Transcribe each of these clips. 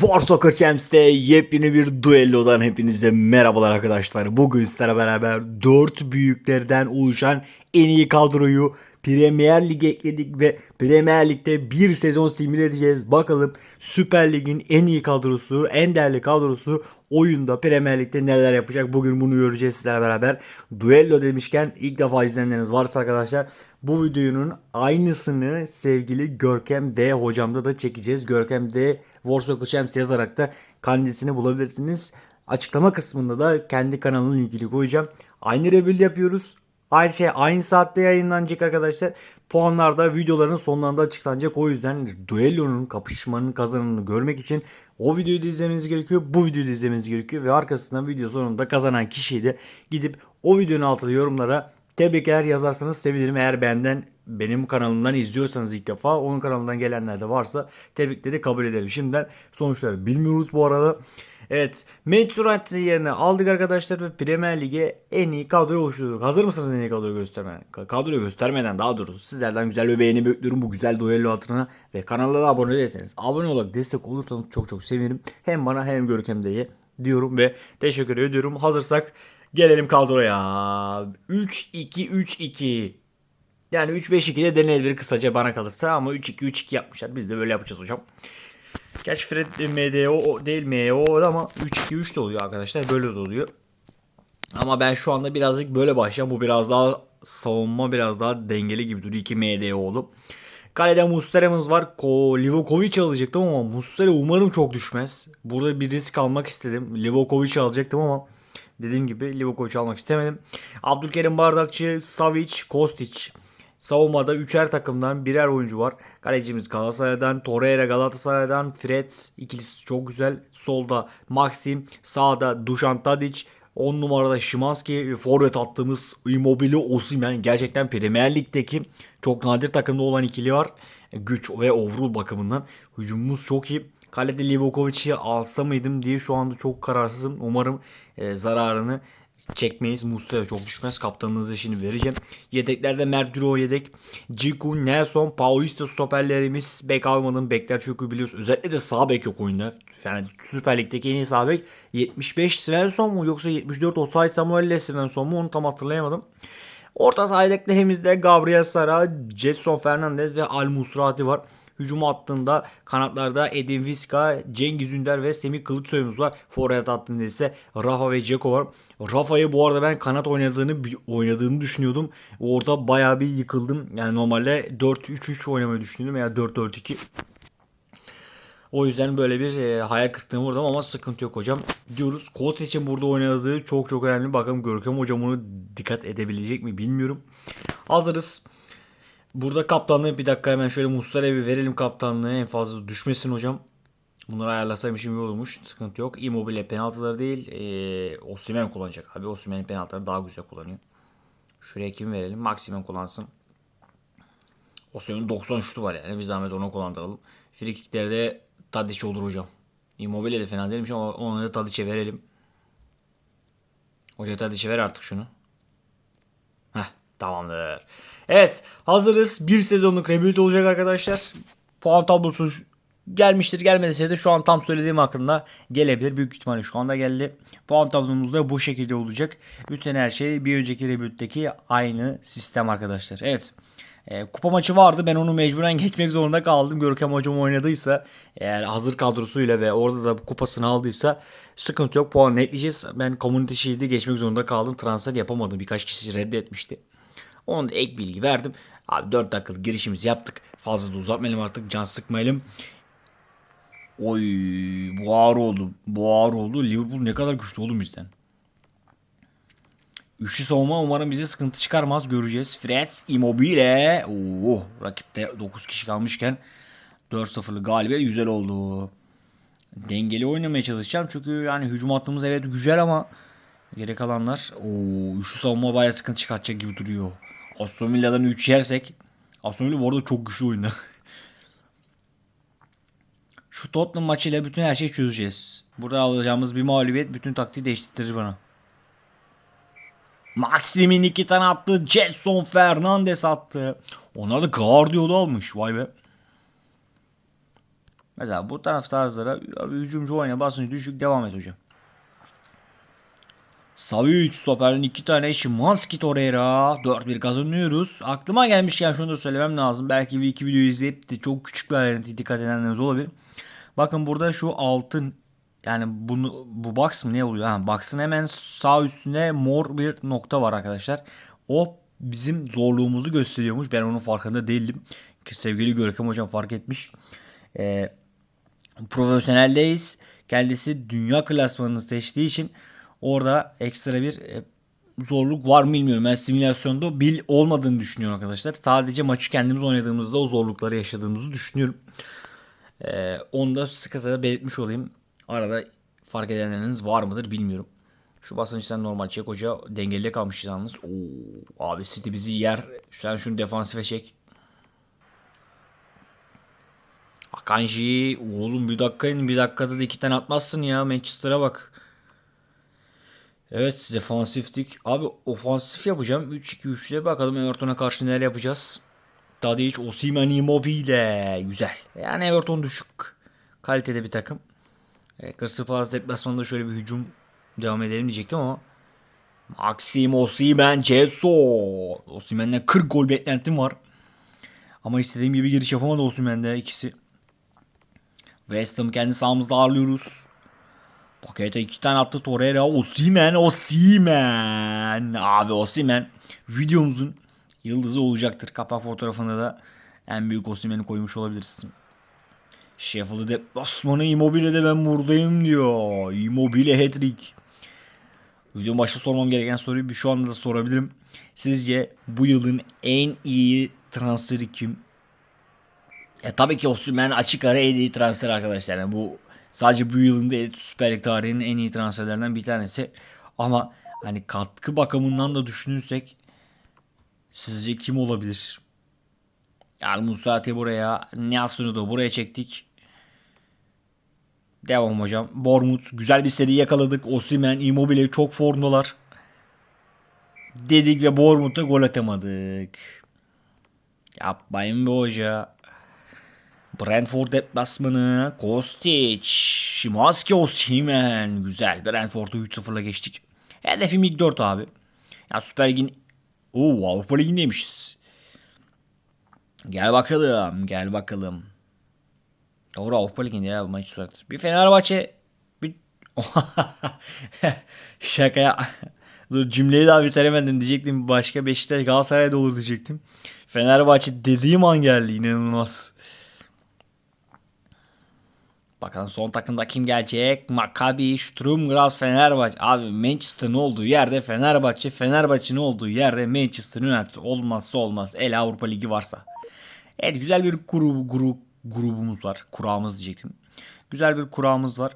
War Soccer Champs'te yepyeni bir duellodan hepinize merhabalar arkadaşlar. Bugün sizlerle beraber 4 büyüklerden oluşan en iyi kadroyu Premier Lig'e ekledik ve Premier Lig'de bir sezon simüle edeceğiz. Bakalım Süper Lig'in en iyi kadrosu, en değerli kadrosu oyunda Premier Lig'de neler yapacak bugün bunu göreceğiz sizlerle beraber. Duello demişken ilk defa izleyenleriniz varsa arkadaşlar bu videonun aynısını sevgili Görkem D hocamda da çekeceğiz. Görkem D War Soccer Champs yazarak da kendisini bulabilirsiniz. Açıklama kısmında da kendi kanalının linkini koyacağım. Aynı rebuild yapıyoruz. Aynı şey aynı saatte yayınlanacak arkadaşlar. Puanlar da videoların sonlarında açıklanacak. O yüzden duellonun kapışmanın kazananını görmek için o videoyu da izlemeniz gerekiyor. Bu videoyu da izlemeniz gerekiyor. Ve arkasından video sonunda kazanan kişiyi de gidip o videonun altında yorumlara tebrikler yazarsanız sevinirim. Eğer benden benim kanalımdan izliyorsanız ilk defa onun kanalından gelenler de varsa tebrikleri kabul ederim. Şimdiden sonuçları bilmiyoruz bu arada. Evet. Manchester yerine aldık arkadaşlar ve Premier Lig'e en iyi kadroyu oluşturduk. Hazır mısınız en iyi kadroyu göstermeden? Kadroyu göstermeden daha doğrusu sizlerden güzel bir beğeni bekliyorum bu güzel duello hatırına. Ve kanala da abone değilseniz abone olarak destek olursanız çok çok sevinirim. Hem bana hem Görkem'de diyorum ve teşekkür ediyorum. Hazırsak gelelim kadroya. 3-2-3-2 yani 3-5-2 de denenebilir kısaca bana kalırsa ama 3-2-3-2 yapmışlar. Biz de böyle yapacağız hocam. Gerçi Fred MDO değil MO ama 3-2-3 de oluyor arkadaşlar. Böyle de oluyor. Ama ben şu anda birazcık böyle başlayacağım. Bu biraz daha savunma biraz daha dengeli gibi duruyor. 2 MDO'lu. Kalede Mustera'mız var. Ko Livakovic alacaktım ama Mustera umarım çok düşmez. Burada bir risk almak istedim. Livakovic alacaktım ama dediğim gibi Livakovic almak istemedim. Abdülkerim Bardakçı, Savic, Kostic. Savunmada üçer takımdan birer oyuncu var. Kalecimiz Galatasaray'dan, Torreira Galatasaray'dan, Fred ikilisi çok güzel. Solda Maxim, sağda Dušan Tadic, 10 numarada Şimanski ve forvet attığımız Immobile Osimhen. Gerçekten Premier Lig'deki çok nadir takımda olan ikili var. Güç ve overall bakımından. Hücumumuz çok iyi. Kalede Livakovic'i alsa mıydım diye şu anda çok kararsızım. Umarım e, zararını çekmeyiz. Muslera çok düşmez. Kaptanınızı şimdi vereceğim. Yedeklerde Mert Güro yedek. Ciku, Nelson, Paulista stoperlerimiz. Bek almadım. Bekler çünkü biliyoruz. Özellikle de sağ bek yok oyunda. Yani Süper Lig'deki en iyi sağ bek. 75 Svensson mu yoksa 74 Osay Samuel ile Svensson mu onu tam hatırlayamadım. Orta saha yedeklerimizde Gabriel Sara, Jetson Fernandez ve Al Musrati var. Hücum hattında kanatlarda Edin Viska, Cengiz Ünder ve Semih Kılıçsoy'umuz var. Forvet hattında ise Rafa ve Ceko var. Rafa'yı bu arada ben kanat oynadığını oynadığını düşünüyordum. Orada bayağı bir yıkıldım. Yani normalde 4-3-3 oynamayı düşünüyordum veya 4-4-2. O yüzden böyle bir e, hayal kırıklığına uğradım ama sıkıntı yok hocam. Diyoruz. Koç için burada oynadığı çok çok önemli. Bakalım Görkem hocam onu dikkat edebilecek mi bilmiyorum. Hazırız. Burada kaptanlığı bir dakika hemen şöyle Mustara'ya bir verelim kaptanlığı. En fazla düşmesin hocam. Bunları ayarlasaymışım iyi olurmuş. Sıkıntı yok. Immobile penaltıları değil. Ee, Osimhen kullanacak. Abi Osimhen'in penaltıları daha güzel kullanıyor. Şuraya kim verelim? Maximen kullansın. Osimhen'in 90 şutu var yani. Bir zahmet onu kullandıralım. Frikiklerde Tadic olur hocam. Immobile de fena değilmiş ama onu da Tadic'e verelim. Hoca Tadic'e ver artık şunu. Tamamdır. Evet hazırız. Bir sezonluk rebuild olacak arkadaşlar. Puan tablosu gelmiştir gelmediyse de şu an tam söylediğim hakkında gelebilir. Büyük ihtimalle şu anda geldi. Puan tablomuz da bu şekilde olacak. Bütün her şey bir önceki rebuild'deki aynı sistem arkadaşlar. Evet. E, kupa maçı vardı. Ben onu mecburen geçmek zorunda kaldım. Görkem hocam oynadıysa eğer hazır kadrosuyla ve orada da kupasını aldıysa sıkıntı yok. Puan ekleyeceğiz. Ben Community Shield'i geçmek zorunda kaldım. Transfer yapamadım. Birkaç kişi reddetmişti. Onu da ek bilgi verdim. Abi 4 dakikalık girişimizi yaptık. Fazla da uzatmayalım artık. Can sıkmayalım. Oy bu ağır oldu. Bu ağır oldu. Liverpool ne kadar güçlü oğlum bizden. Üçlü savunma umarım bize sıkıntı çıkarmaz. Göreceğiz. Fred Immobile. Oo, rakipte 9 kişi kalmışken 4-0'lı galibiyet güzel oldu. Dengeli oynamaya çalışacağım. Çünkü yani hücum hattımız evet güzel ama geri kalanlar o üçlü savunma bayağı sıkıntı çıkartacak gibi duruyor. Aston Villa'dan 3 yersek Aston Villa bu arada çok güçlü oyunda. Şu Tottenham maçıyla bütün her şeyi çözeceğiz. Burada alacağımız bir mağlubiyet bütün taktiği değiştirir bana. Maxim'in iki tane attı. Jetson Fernandez attı. Onlar da Guardiola almış. Vay be. Mesela bu taraf tarzlara abi hücumcu oyna basınca düşük devam et hocam. Savic stoperden iki tane Şimanski Torreira 4-1 kazanıyoruz. Aklıma gelmişken şunu da söylemem lazım. Belki bir iki videoyu izleyip de çok küçük bir ayrıntı dikkat edenleriniz olabilir. Bakın burada şu altın yani bunu bu box mı ne oluyor? Ha, box'ın hemen sağ üstünde mor bir nokta var arkadaşlar. O bizim zorluğumuzu gösteriyormuş. Ben onun farkında değildim. Sevgili Görkem hocam fark etmiş. Ee, profesyoneldeyiz. Kendisi dünya klasmanını seçtiği için orada ekstra bir e, zorluk var mı bilmiyorum. Ben simülasyonda bil olmadığını düşünüyorum arkadaşlar. Sadece maçı kendimiz oynadığımızda o zorlukları yaşadığımızı düşünüyorum. Ee, onu da sıkı sıkı belirtmiş olayım. Arada fark edenleriniz var mıdır bilmiyorum. Şu basınçtan normal çek hoca dengeli kalmış yalnız. Oo, abi City bizi yer. Sen şunu defansife çek. Akanji oğlum bir dakika bir dakikada da iki tane atmazsın ya Manchester'a bak. Evet defansiftik. Abi ofansif yapacağım. 3-2-3'le bakalım Everton'a karşı neler yapacağız. Tadic, Osimhen, Immobile. Güzel. Yani Everton düşük kalitede bir takım. E, Crystal Palace deplasmanında şöyle bir hücum devam edelim diyecektim ama Maxim Osimhen, Jetson. Osimhen'den 40 gol beklentim var. Ama istediğim gibi giriş yapamadı Osimhen'de ikisi. West Ham kendi sahamızda ağırlıyoruz. Pakete iki tane attı Torreira. Osimhen, Osimhen. Abi Osimhen videomuzun yıldızı olacaktır. Kapak fotoğrafında da en büyük Osimhen'i koymuş olabilirsin. Sheffield'ı deplasmanı Immobile'de ben buradayım diyor. Immobile hat-trick. Videonun başta sormam gereken soruyu bir şu anda da sorabilirim. Sizce bu yılın en iyi transferi kim? E tabii ki Osimhen açık ara en iyi transfer arkadaşlar. Yani bu sadece bu yılın değil Süper Lig tarihinin en iyi transferlerinden bir tanesi. Ama hani katkı bakımından da düşünürsek sizce kim olabilir? Yani Musrati buraya, Nelson'u da buraya çektik. Devam hocam. Bournemouth güzel bir seri yakaladık. Osimhen, Immobile çok formdalar. Dedik ve Bournemouth'ta gol atamadık. Yapmayın be hoca. Brentford deplasmanı. Kostic. Şimanski Osimhen. Güzel. Brentford'u 3-0'la geçtik. Hedefim ilk 4 abi. Ya Süper Lig'in Oo Avrupa Ligi'ndeymişiz. Gel bakalım. Gel bakalım. Doğru Avrupa Ligi'nde bu maç suratı. Bir Fenerbahçe bir şaka ya. Dur cümleyi daha bitiremedim diyecektim. Başka Beşiktaş Galatasaray'da olur diyecektim. Fenerbahçe dediğim an geldi inanılmaz. Bakalım son takımda kim gelecek? Maccabi, Sturm Graz, Fenerbahçe. Abi Manchester'ın olduğu yerde Fenerbahçe, Fenerbahçe'nin olduğu yerde Manchester United olmazsa olmaz. El Avrupa Ligi varsa. Evet güzel bir grup, grup grubumuz var. Kurağımız diyecektim. Güzel bir kurağımız var.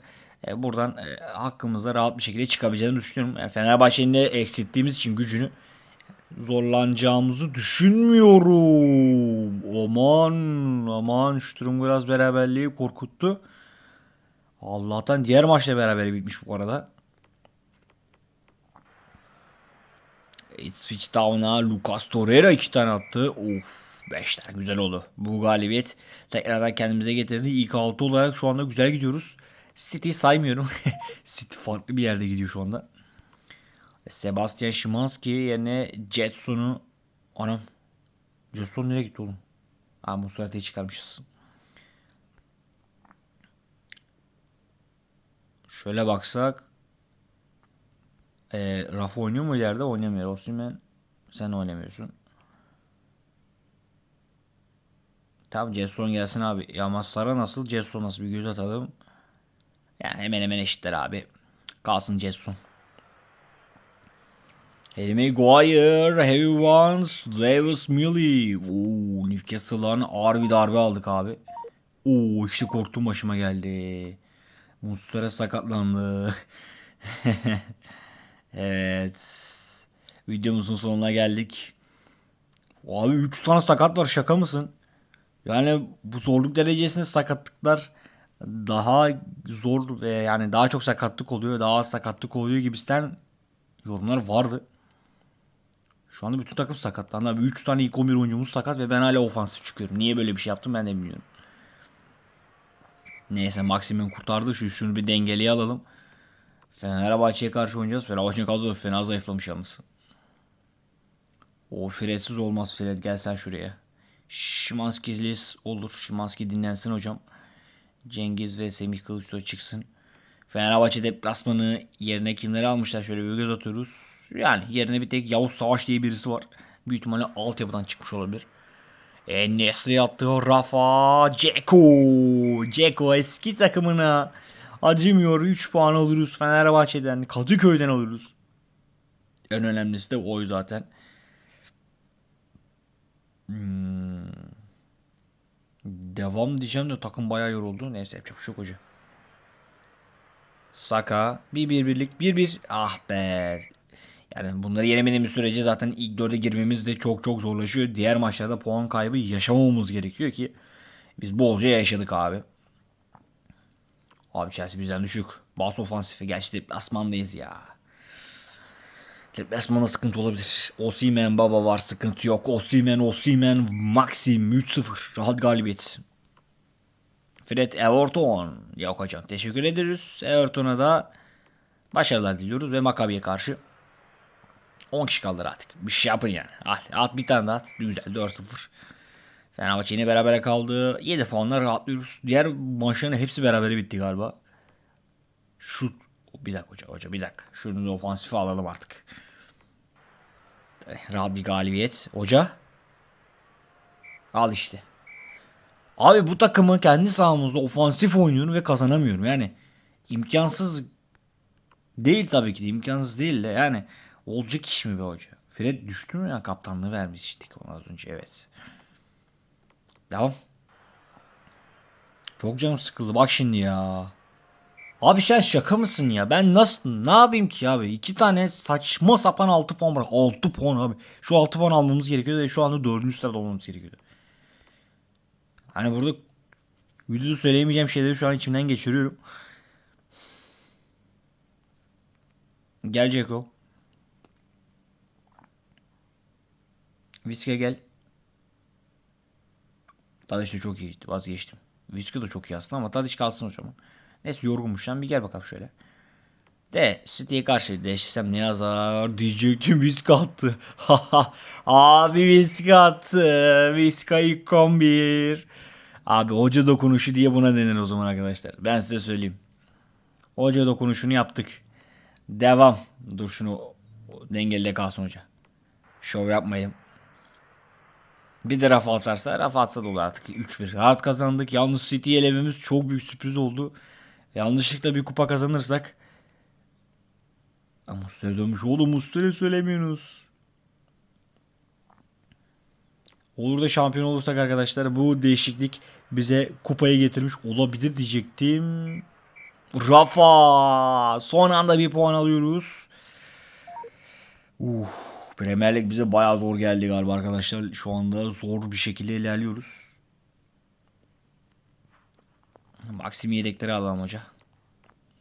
E, buradan e, hakkımızda rahat bir şekilde çıkabileceğini düşünüyorum. Yani Fenerbahçe'nin de eksilttiğimiz için gücünü zorlanacağımızı düşünmüyorum. Aman aman Sturm Graz beraberliği korkuttu. Allah'tan diğer maçla beraber bitmiş bu arada. Ipswich Town'a Lucas Torreira iki tane attı. Of 5 tane güzel oldu. Bu galibiyet tekrardan kendimize getirdi. İlk 6 olarak şu anda güzel gidiyoruz. City saymıyorum. City farklı bir yerde gidiyor şu anda. Sebastian Szymanski yerine Jetson'u anam Jetson nereye gitti oğlum? Ha Musrati'yi çıkarmışız. Şöyle baksak e, Rafa oynuyor mu ileride? Oynamıyor. Osimhen sen oynamıyorsun. Tamam Jetson gelsin abi. Ya Masara nasıl? Jetson nasıl? Bir göz atalım. Yani hemen hemen eşitler abi. Kalsın Jetson. Harry Maguire, Harry Vance, Davis Millie. Oo, Newcastle'dan ağır bir darbe aldık abi. Oo, işte korktuğum başıma geldi. Mustara sakatlandı. evet. Videomuzun sonuna geldik. Abi 3 tane sakat var şaka mısın? Yani bu zorluk derecesinde sakatlıklar daha zor ve yani daha çok sakatlık oluyor, daha az sakatlık oluyor gibisinden yorumlar vardı. Şu anda bütün takım sakatlandı. Abi 3 tane ilk 11 oyuncumuz sakat ve ben hala ofansif çıkıyorum. Niye böyle bir şey yaptım ben de bilmiyorum. Neyse Maxim'in kurtardı. Şu şunu bir dengeliye alalım. Fenerbahçe'ye karşı oynayacağız. Fenerbahçe'nin kadrosu fena zayıflamış yalnız. O Fred'siz olmaz Fred gel sen şuraya. Şimanski'lis olur. Şimanski dinlensin hocam. Cengiz ve Semih Kılıçsoy çıksın. Fenerbahçe deplasmanı yerine kimleri almışlar şöyle bir göz atıyoruz. Yani yerine bir tek Yavuz Savaş diye birisi var. Büyük ihtimalle altyapıdan çıkmış olabilir. E Nesri attı Rafa Ceko. Ceko eski takımına acımıyor. 3 puan alırız Fenerbahçe'den. Kadıköy'den alırız. En önemlisi de o zaten. Hmm. Devam diyeceğim de takım bayağı yoruldu. Neyse yapacak bir şey. Saka. Bir bir birlik. Bir bir. Ah be. Yani bunları yenemediğimiz sürece zaten ilk dörde girmemiz de çok çok zorlaşıyor. Diğer maçlarda puan kaybı yaşamamamız gerekiyor ki biz bolca yaşadık abi. Abi Chelsea bizden düşük. Bas ofansifi. Gerçi deplasmandayız ya. Deplasmanda sıkıntı olabilir. Osimen baba var sıkıntı yok. Osimen Osimen Maxim 3-0. Rahat galibiyet. Fred Everton. Yok hocam teşekkür ederiz. Everton'a da başarılar diliyoruz ve Maccabi'ye karşı 10 kişi kaldı artık. Bir şey yapın yani. At, at bir tane daha at. Güzel 4-0. Fenerbahçe yine berabere kaldı. 7 puanla rahatlıyoruz. Diğer maçların hepsi berabere bitti galiba. Şut. Bir dakika hoca, hoca bir dakika. Şunu da ofansife alalım artık. Eh, Rahat bir galibiyet. Hoca. Al işte. Abi bu takımı kendi sahamızda ofansif oynuyorum ve kazanamıyorum. Yani imkansız değil tabii ki de imkansız değil de yani olacak iş mi be hoca? Fred düştü mü ya kaptanlığı vermiştik ona az önce evet. Devam. Çok canım sıkıldı bak şimdi ya. Abi sen şaka mısın ya? Ben nasıl ne yapayım ki abi? İki tane saçma sapan 6 puan bırak. 6 puan abi. Şu 6 puan almamız gerekiyordu ve şu anda 4. sırada olmamız gerekiyordu. Hani burada videoda söyleyemeyeceğim şeyleri şu an içimden geçiriyorum. Gel Ceko. Viske gel. Tadiç de çok iyi. Vazgeçtim. Viske de çok iyi aslında ama Tadiç kalsın hocam. Neyse yorgunmuş lan bir gel bakalım şöyle. De City'ye karşı değiştirsem ne yazar diyecektim Viska attı. Abi Viska attı. Viska ilk 11. Abi hoca dokunuşu diye buna denir o zaman arkadaşlar. Ben size söyleyeyim. Hoca dokunuşunu yaptık. Devam. Dur şunu dengeli kalsın hoca. Şov yapmayın. Bir de Rafa atarsa Rafa atsa da olur artık 3-1. Rahat kazandık. Yalnız City'yi elememiz çok büyük sürpriz oldu. Yanlışlıkla bir kupa kazanırsak. Ama Muslera dönmüş. Oğlum Muslera söylemiyorsunuz. Olur da şampiyon olursak arkadaşlar bu değişiklik bize kupayı getirmiş olabilir diyecektim. Rafa son anda bir puan alıyoruz. Uh, Premier Lig bize bayağı zor geldi galiba arkadaşlar. Şu anda zor bir şekilde ilerliyoruz. Maxim yedekleri alalım hoca.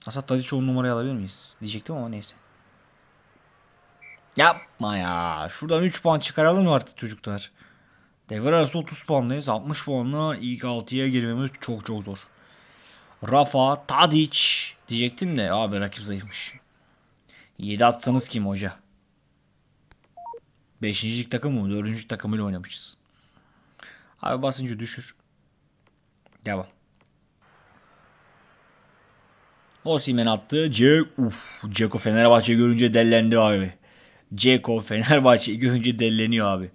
Aslında Tadic 10 numarayı alabilir miyiz? Diyecektim ama neyse. Yapma ya. Şuradan 3 puan çıkaralım artık çocuklar? Devre arası 30 puandayız. 60 puanla ilk 6'ya girmemiz çok çok zor. Rafa, Tadic diyecektim de abi rakip zayıfmış. 7 atsanız kim hoca? 5. takım mı? 4. takımıyla oynamışız. Abi basıncı düşür. Devam. Osimhen attı. C uf, Ceko Fenerbahçe görünce dellendi abi. Ceko Fenerbahçe görünce delleniyor abi.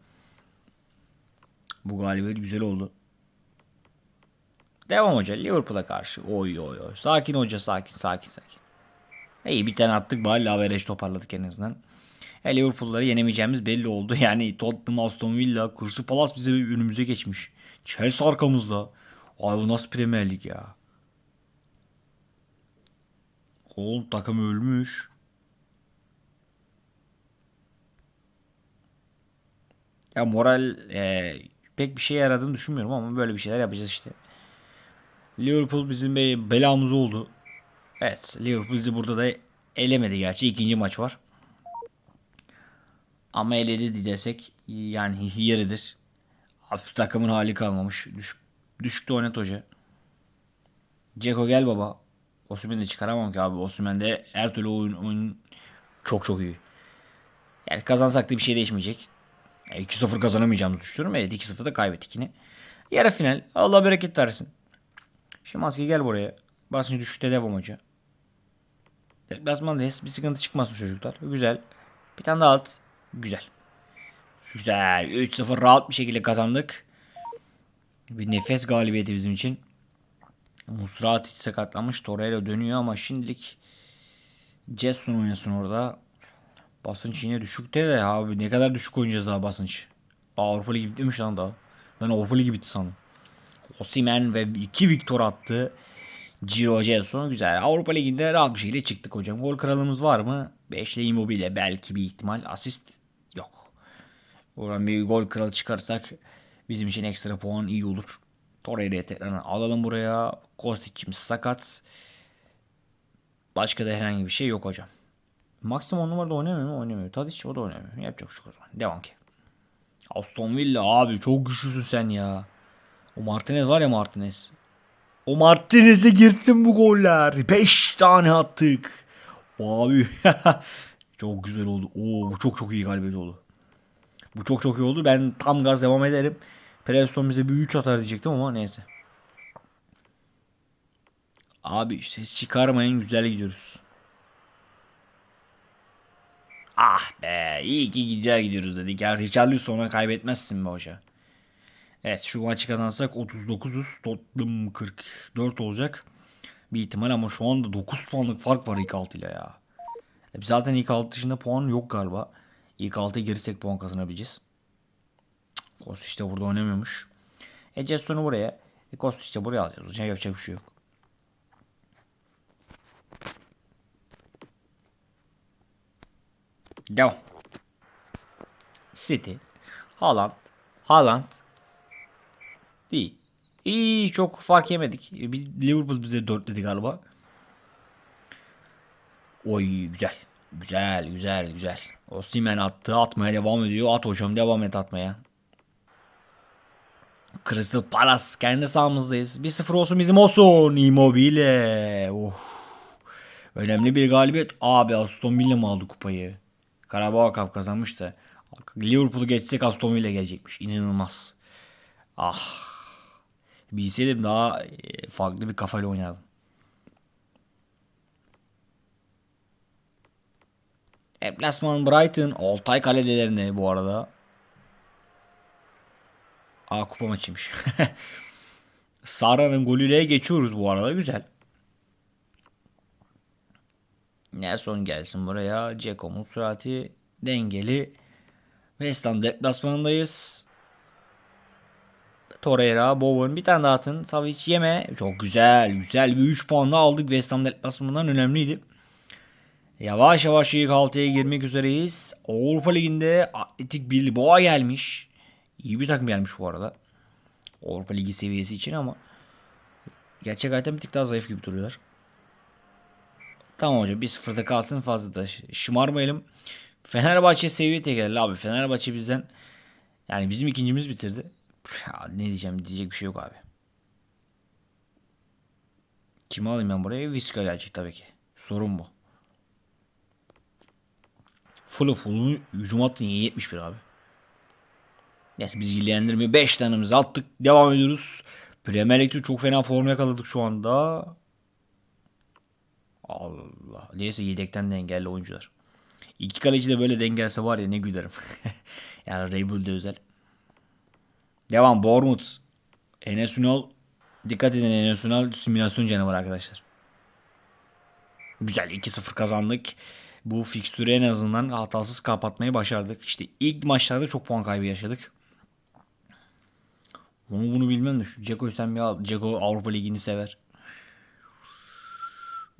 Bu galibiyet güzel oldu. Devam hoca Liverpool'a karşı. Oy oy oy. Sakin hoca sakin sakin sakin. İyi bir tane attık bari lavereş toparladık en azından. E, Liverpool'ları yenemeyeceğimiz belli oldu. Yani Tottenham, Aston Villa, Crystal Palace bize önümüze geçmiş. Chelsea arkamızda. Ay bu nasıl Premier Lig ya. Oğlum takım ölmüş. Ya moral e, pek bir şey yaradığını düşünmüyorum ama böyle bir şeyler yapacağız işte. Liverpool bizim be belamız oldu. Evet Liverpool bizi burada da elemedi gerçi ikinci maç var. Ama eledi desek yani yeridir. Hafif takımın hali kalmamış. Düşük, düşükte oynat hoca. Ceko gel baba. Osimhen'i çıkaramam ki abi. Osimhen'de her türlü oyun, oyun çok çok iyi. Yani kazansak da bir şey değişmeyecek. Yani 2-0 kazanamayacağımızı düşünüyorum. Evet 2-0 da kaybettik yine. Yarı final. Allah bereket versin. Şu maske gel buraya. Basınca düşükte devam hoca. Deplasmandayız. Bir sıkıntı çıkmasın çocuklar. Güzel. Bir tane daha at. Güzel. Güzel. 3-0 rahat bir şekilde kazandık. Bir nefes galibiyeti bizim için. Musrat hiç sakatlanmış. Torreira dönüyor ama şimdilik Jetson oynasın orada. Basınç yine düşükte de abi ne kadar düşük oynayacağız daha basınç. Avrupa Ligi bitmiş lan daha. Ben Avrupa Ligi bitti sandım. Osimen ve 2 Victor attı. Ciro Jetson güzel. Avrupa Ligi'nde rahat bir şekilde çıktık hocam. Gol kralımız var mı? 5'le Immobile belki bir ihtimal. Asist. Oradan bir gol kralı çıkarsak bizim için ekstra puan iyi olur. Torreira'yı tekrar alalım buraya. Kostic'imiz sakat. Başka da herhangi bir şey yok hocam. Maxim on numarada oynamıyor mu? Oynamıyor. Tadic o da oynamıyor. Yapacak şu o. Devam ki. Aston Villa abi çok güçlüsün sen ya. O Martinez var ya Martinez. O Martinez'e girsin bu goller. 5 tane attık. Abi çok güzel oldu. Oo çok çok iyi galibiyet oldu. Bu çok çok iyi oldu. Ben tam gaz devam ederim. Preston bize bir 3 atar diyecektim ama neyse. Abi ses çıkarmayın güzel gidiyoruz. Ah be iyi ki güzel gidiyoruz dedik. Ya Richarlison'a kaybetmezsin be hoca. Evet şu maçı kazansak 39'uz. Tottenham 44 olacak. Bir ihtimal ama şu anda 9 puanlık fark var ilk 6 ile ya. E zaten ilk 6 dışında puan yok galiba. İlk 6'ya girsek puan kazanabileceğiz. Kostiç de burada oynamıyormuş. E Jeston'u buraya. E Kostiç de buraya alacağız. Hocam yapacak bir şey yok. Devam. City. Haaland. Haaland. Değil. İyi çok fark yemedik. Bir Liverpool bize dörtledi galiba. Oy güzel. Güzel güzel güzel. Osimhen attı atmaya devam ediyor. At hocam devam et atmaya. Crystal Palace kendi sahamızdayız. 1-0 olsun bizim olsun. Immobile. Oh. Önemli bir galibiyet. Abi Aston Villa mı aldı kupayı? Karabağ Cup kazanmıştı. Liverpool'u geçsek Aston Villa gelecekmiş. İnanılmaz. Ah. Bilseydim daha e, farklı bir kafayla oynardım. Deplasman Brighton Altay kaledelerine bu arada. Aa kupa maçıymış. Sara'nın golüyle geçiyoruz bu arada. Güzel. Nelson gelsin buraya. Ceko'nun sürati dengeli. West Ham deplasmanındayız. Torreira, Bowen bir tane daha atın. Savic yeme. Çok güzel. Güzel bir 3 puan da aldık. West Ham deplasmanından önemliydi. Yavaş yavaş ilk 6'ya girmek üzereyiz. Avrupa Ligi'nde Atletik Bilbao gelmiş. İyi bir takım gelmiş bu arada. Avrupa Ligi seviyesi için ama gerçek hayata bir tık daha zayıf gibi duruyorlar. Tamam hocam bir sıfırda kalsın fazla da şımarmayalım. Fenerbahçe seviye geldi abi. Fenerbahçe bizden yani bizim ikincimiz bitirdi. Ne diyeceğim diyecek bir şey yok abi. Kimi alayım ben buraya? Viska gelecek tabii ki. Sorun bu. Full full hücum attın 71 abi. Neyse biz ilgilendirmiyor. 5 tanemizi attık. Devam ediyoruz. Premier Lig'de çok fena form yakaladık şu anda. Allah. Neyse yedekten de engelli oyuncular. İki kaleci de böyle dengelse var ya ne gülerim. yani Ray de özel. Devam Bournemouth. Enes Ünal. Dikkat edin Enes Ünal simülasyon canavarı arkadaşlar. Güzel 2-0 kazandık. Bu fikstürü en azından hatasız kapatmayı başardık. İşte ilk maçlarda çok puan kaybı yaşadık. Onu bunu bilmem de şu Ceko'yu sen bir al. Ceko Avrupa Ligi'ni sever.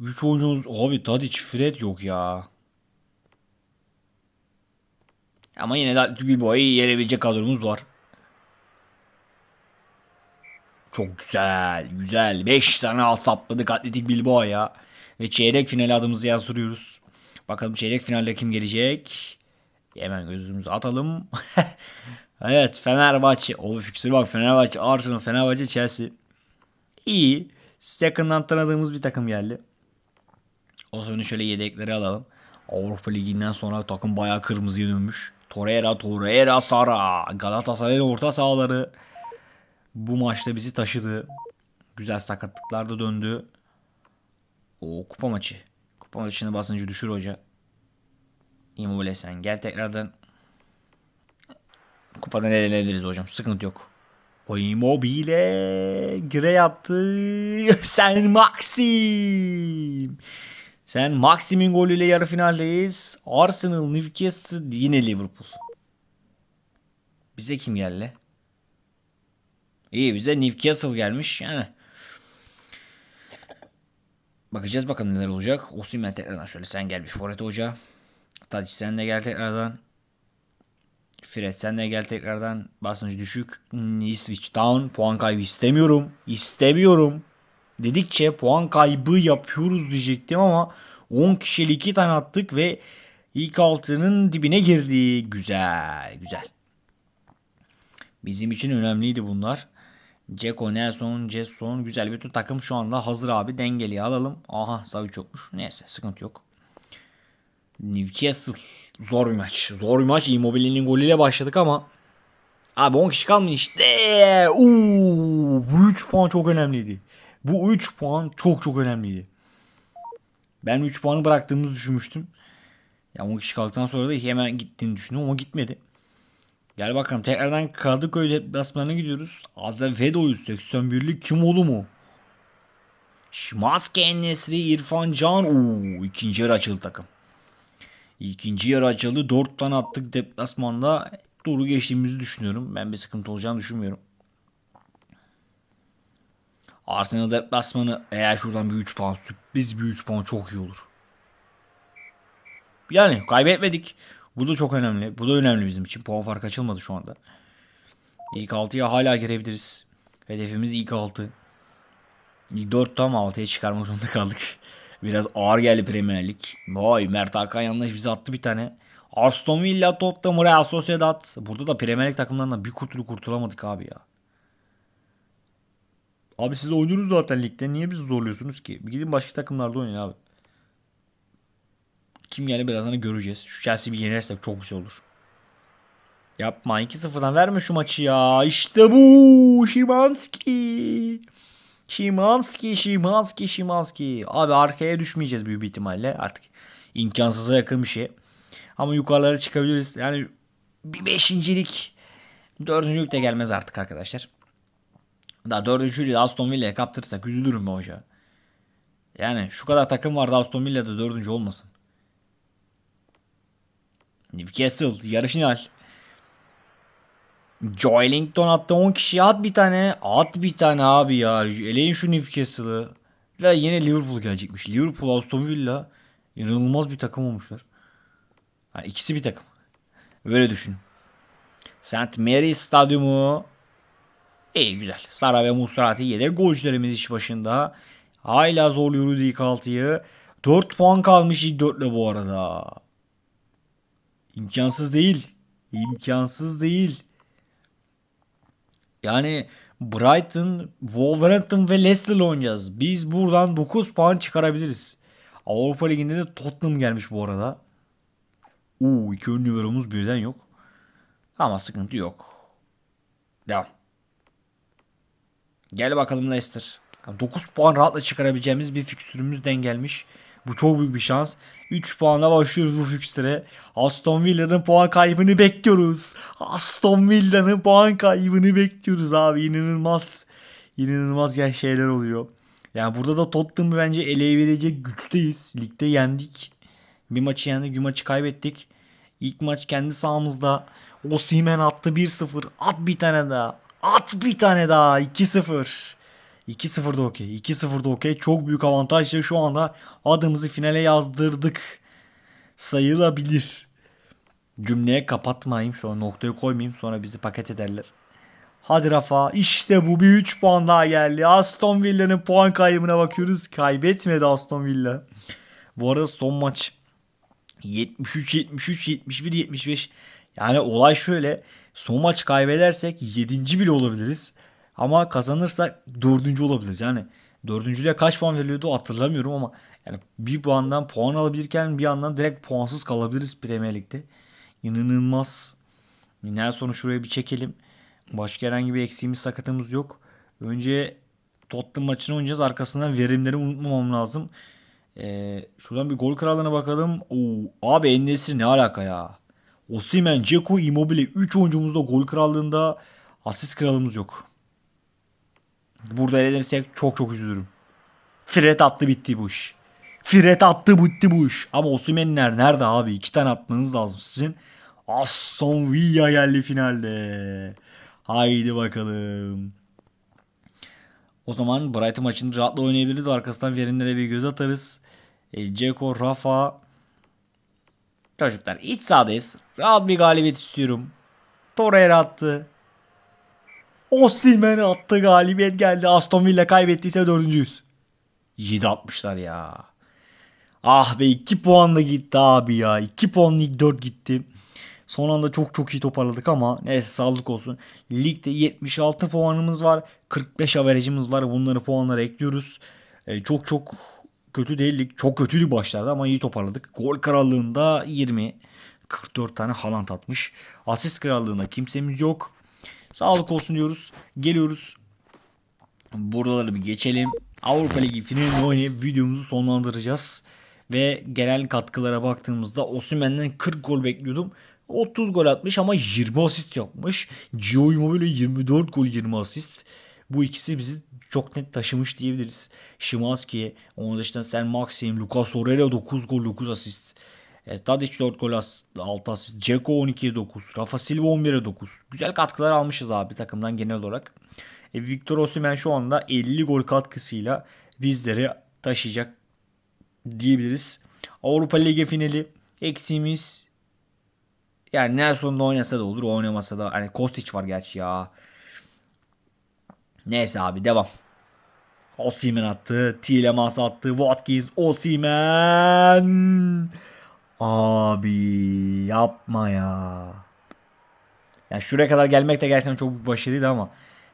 3 oyuncumuz abi Tadic Fred yok ya. Ama yine de Bilbao'yu yenebilecek kadromuz var. Çok güzel, güzel. 5 tane sapladık Atletik Bilbao'ya. Ve çeyrek finale adımızı yazdırıyoruz. Bakalım çeyrek finalde kim gelecek? Hemen gözümüzü atalım. evet Fenerbahçe. O fikstürü bak Fenerbahçe, Arsenal, Fenerbahçe, Chelsea. İyi. yakından tanıdığımız bir takım geldi. O zaman şöyle yedekleri alalım. Avrupa Ligi'nden sonra takım bayağı kırmızıya dönmüş. Torreira, Torreira, Sara. Galatasaray'ın orta sahaları bu maçta bizi taşıdı. Güzel sakatlıklar da döndü. O kupa maçı. Kupa maçını basıncı düşür hoca. Immobile sen gel tekrardan. Kupadan eğlenebiliriz hocam. Sıkıntı yok. O Immobile gire yaptı. Sen Maxim. Sen Maxim'in golüyle yarı finaldeyiz. Arsenal, Newcastle, yine Liverpool. Bize kim geldi? İyi bize Newcastle gelmiş yani. Bakacağız bakalım neler olacak. Osimhen tekrardan şöyle sen gel bir forvet hoca. Tadic sen de gel tekrardan. Fred sen de gel tekrardan. Basıncı düşük. Ipswich down. Puan kaybı istemiyorum. İstemiyorum. Dedikçe puan kaybı yapıyoruz diyecektim ama 10 kişiyle 2 tane attık ve ilk altının dibine girdi. Güzel güzel. Bizim için önemliydi bunlar. Ceko, Nelson, Jetson güzel bir takım şu anda hazır abi. Dengeli alalım. Aha Savic yokmuş. Neyse sıkıntı yok. Newcastle zor bir maç. Zor bir maç. Immobile'nin golüyle başladık ama abi 10 kişi kalmış işte. Uuu, bu 3 puan çok önemliydi. Bu 3 puan çok çok önemliydi. Ben 3 puanı bıraktığımızı düşünmüştüm. Ya 10 kişi kaldıktan sonra da hemen gittiğini düşündüm ama gitmedi. Gel bakalım tekrardan Kadıköy deplasmanına gidiyoruz. Azevedo'yu 81'lik kim oldu mu? Şimanski Enesri, İrfan Can. Oo, ikinci yarı açıldı takım. İkinci yarı açıldı. 4 tane attık deplasmanda. Doğru geçtiğimizi düşünüyorum. Ben bir sıkıntı olacağını düşünmüyorum. Arsenal deplasmanı eğer şuradan bir 3 puan sürpriz bir 3 puan çok iyi olur. Yani kaybetmedik. Bu da çok önemli. Bu da önemli bizim için. Puan farkı açılmadı şu anda. İlk 6'ya hala girebiliriz. Hedefimiz ilk 6. İlk 4 tam 6'ya çıkarmak zorunda kaldık. Biraz ağır geldi Premier Lig. Vay Mert Hakan yanlış bize attı bir tane. Aston Villa, Tottenham, Real Sociedad. Burada da Premier Lig takımlarından bir kurtulu kurtulamadık abi ya. Abi siz oynuyorsunuz zaten ligde. Niye bizi zorluyorsunuz ki? Bir gidin başka takımlarda oynayın abi. Kim yani birazdan göreceğiz. Şu Chelsea bir yenersek çok güzel olur. Yapma 2-0'dan verme şu maçı ya. İşte bu. Şimanski. Şimanski, Şimanski, Şimanski. Abi arkaya düşmeyeceğiz büyük ihtimalle. Artık imkansıza yakın bir şey. Ama yukarılara çıkabiliriz. Yani bir beşincilik, dördüncülük de gelmez artık arkadaşlar. Daha dördüncülüğü de Aston Villa'ya kaptırırsak üzülürüm be hoca. Yani şu kadar takım vardı Aston Villa'da dördüncü olmasın. Newcastle yarı final. Joelinton attı 10 kişi at bir tane. At bir tane abi ya. Eleyin şu Newcastle'ı. Ve yine Liverpool gelecekmiş. Liverpool, Aston Villa inanılmaz bir takım olmuşlar. Yani ikisi bir takım. Böyle düşün. St. Mary Stadyumu. İyi güzel. Sara ve Musrati yedek golcülerimiz iş başında. Hala zorluyoruz ilk 6'yı. 4 puan kalmış ilk 4'le bu arada. İmkansız değil. İmkansız değil. Yani Brighton, Wolverhampton ve Leicester'la oynayacağız. Biz buradan 9 puan çıkarabiliriz. Avrupa Ligi'nde de Tottenham gelmiş bu arada. Uuu iki ön numaramız birden yok. Ama sıkıntı yok. Devam. Gel bakalım Leicester. 9 puan rahatla çıkarabileceğimiz bir fikstürümüzden gelmiş. Bu çok büyük bir şans. 3 puanla başlıyoruz bu fikstüre. Aston Villa'nın puan kaybını bekliyoruz. Aston Villa'nın puan kaybını bekliyoruz abi. İnanılmaz. İnanılmaz gel şeyler oluyor. Yani burada da Tottenham'ı bence eleyebilecek güçteyiz. Ligde yendik. Bir maçı yendik, bir maçı kaybettik. İlk maç kendi sahamızda. Osimhen attı 1-0. At bir tane daha. At bir tane daha. 2-0. 2-0 da okey. 2-0 da okey. Çok büyük avantajla şu anda adımızı finale yazdırdık. Sayılabilir. Cümleye kapatmayayım. An noktayı koymayayım. Sonra bizi paket ederler. Hadi Rafa. İşte bu bir 3 puan daha geldi. Aston Villa'nın puan kaybına bakıyoruz. Kaybetmedi Aston Villa. Bu arada son maç 73 73 71 75. Yani olay şöyle. Son maç kaybedersek 7. bile olabiliriz. Ama kazanırsak 4. olabiliriz. Yani Dördüncülüğe kaç puan veriliyordu hatırlamıyorum ama yani bir puandan puan alabilirken bir yandan direkt puansız kalabiliriz Premier Lig'de. İnanılmaz. Nelson'u şuraya bir çekelim. Başka herhangi bir eksiğimiz sakatımız yok. Önce Tottenham maçını oynayacağız. Arkasından verimleri unutmamam lazım. Ee, şuradan bir gol krallığına bakalım. Oo, abi Enes'i ne alaka ya? Osimhen, Dzeko, Immobile 3 oyuncumuzda gol krallığında asist kralımız yok. Burada elenirsek çok çok üzülürüm. Fred attı bitti bu iş. Fred attı bitti bu iş. Ama Osimhen'ler nerede abi? İki tane atmanız lazım sizin. Aston Villa geldi finalde. Haydi bakalım. O zaman Brighton maçını rahatla oynayabiliriz. Arkasından verimlere bir göz atarız. E, Ceko, Rafa. Çocuklar iç sahadayız. Rahat bir galibiyet istiyorum. Torreira attı. Osimhen attı galibiyet geldi. Aston Villa kaybettiyse dördüncüyüz. 7 atmışlar ya. Ah be 2 puan da gitti abi ya. 2 puan lig 4 gitti. Son anda çok çok iyi toparladık ama neyse sağlık olsun. Ligde 76 puanımız var. 45 averajımız var. Bunları puanlara ekliyoruz. Ee, çok çok kötü değildik. Çok kötüydü başlarda ama iyi toparladık. Gol krallığında 20. 44 tane Haaland atmış. Asist krallığında kimsemiz yok. Sağlık olsun diyoruz. Geliyoruz. Buraları bir geçelim. Avrupa Ligi finalini oynayıp videomuzu sonlandıracağız. Ve genel katkılara baktığımızda Osimhen'den 40 gol bekliyordum. 30 gol atmış ama 20 asist yapmış. Gio Immobile 24 gol 20 asist. Bu ikisi bizi çok net taşımış diyebiliriz. Şimanski, onun dışında Sen Maxim, Lucas Torreira 9 gol 9 asist. E, Tadic 4 gol 6 asist. Ceko 12'ye 9. Rafa Silva 11'e 9. Güzel katkılar almışız abi takımdan genel olarak. E, Victor Osimhen şu anda 50 gol katkısıyla bizleri taşıyacak diyebiliriz. Avrupa Ligi finali eksiğimiz yani Nelson'da oynasa da olur oynamasa da hani Kostic var gerçi ya. Neyse abi devam. Osimhen attı. Tielemans attı. Watkins. Osimhen. Abi yapma ya. Yani şuraya kadar gelmek de gerçekten çok büyük başarıydı ama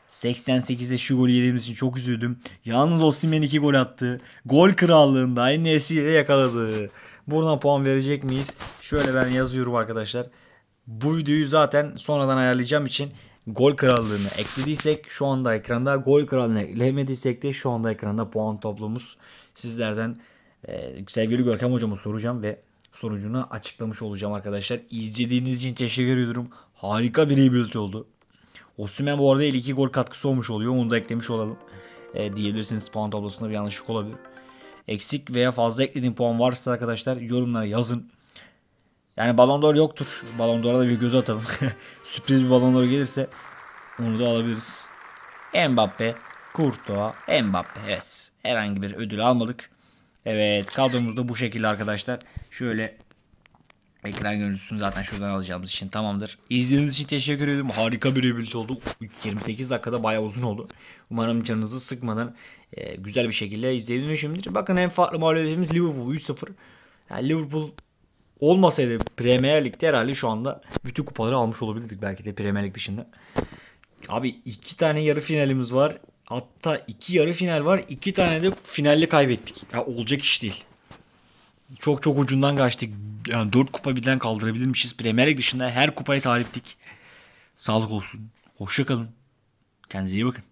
88'de şu golü yediğimiz için çok üzüldüm. Yalnız Osimhen 2 gol attı. Gol krallığında Enes'i de yakaladı. Buradan puan verecek miyiz? Şöyle ben yazıyorum arkadaşlar. Bu videoyu zaten sonradan ayarlayacağım için gol krallığını eklediysek şu anda ekranda gol krallığını eklemediysek de şu anda ekranda puan toplumumuz sizlerden e, sevgili Görkem hocama soracağım ve sonucunu açıklamış olacağım arkadaşlar. İzlediğiniz için teşekkür ediyorum. Harika bir rebuild oldu. Osimhen bu arada 52 gol katkısı olmuş oluyor. Onu da eklemiş olalım. E, diyebilirsiniz puan tablosunda bir yanlışlık olabilir. Eksik veya fazla eklediğim puan varsa arkadaşlar yorumlara yazın. Yani Ballon d'Or yoktur. Ballon d'Or'a da bir göz atalım. Sürpriz bir Ballon d'Or gelirse onu da alabiliriz. Mbappe, Courtois, Mbappe. Evet. Herhangi bir ödül almadık. Evet kadromuz da bu şekilde arkadaşlar. Şöyle ekran görüntüsünü zaten şuradan alacağımız için tamamdır. İzlediğiniz için teşekkür ederim. Harika bir rebuild oldu. 28 dakikada bayağı uzun oldu. Umarım canınızı sıkmadan e, güzel bir şekilde izleyebilmişimdir. Bakın en farklı mağlubiyetimiz Liverpool 3-0. Yani Liverpool olmasaydı Premier Lig'de herhalde şu anda bütün kupaları almış olabilirdik belki de Premier Lig dışında. Abi iki tane yarı finalimiz var. Hatta iki yarı final var. iki tane de finalde kaybettik. Ya olacak iş değil. Çok çok ucundan kaçtık. Yani 4 kupa birden kaldırabilirmişiz. Premier Lig dışında her kupaya taliptik. Sağlık olsun. Hoşça kalın. Kendinize iyi bakın.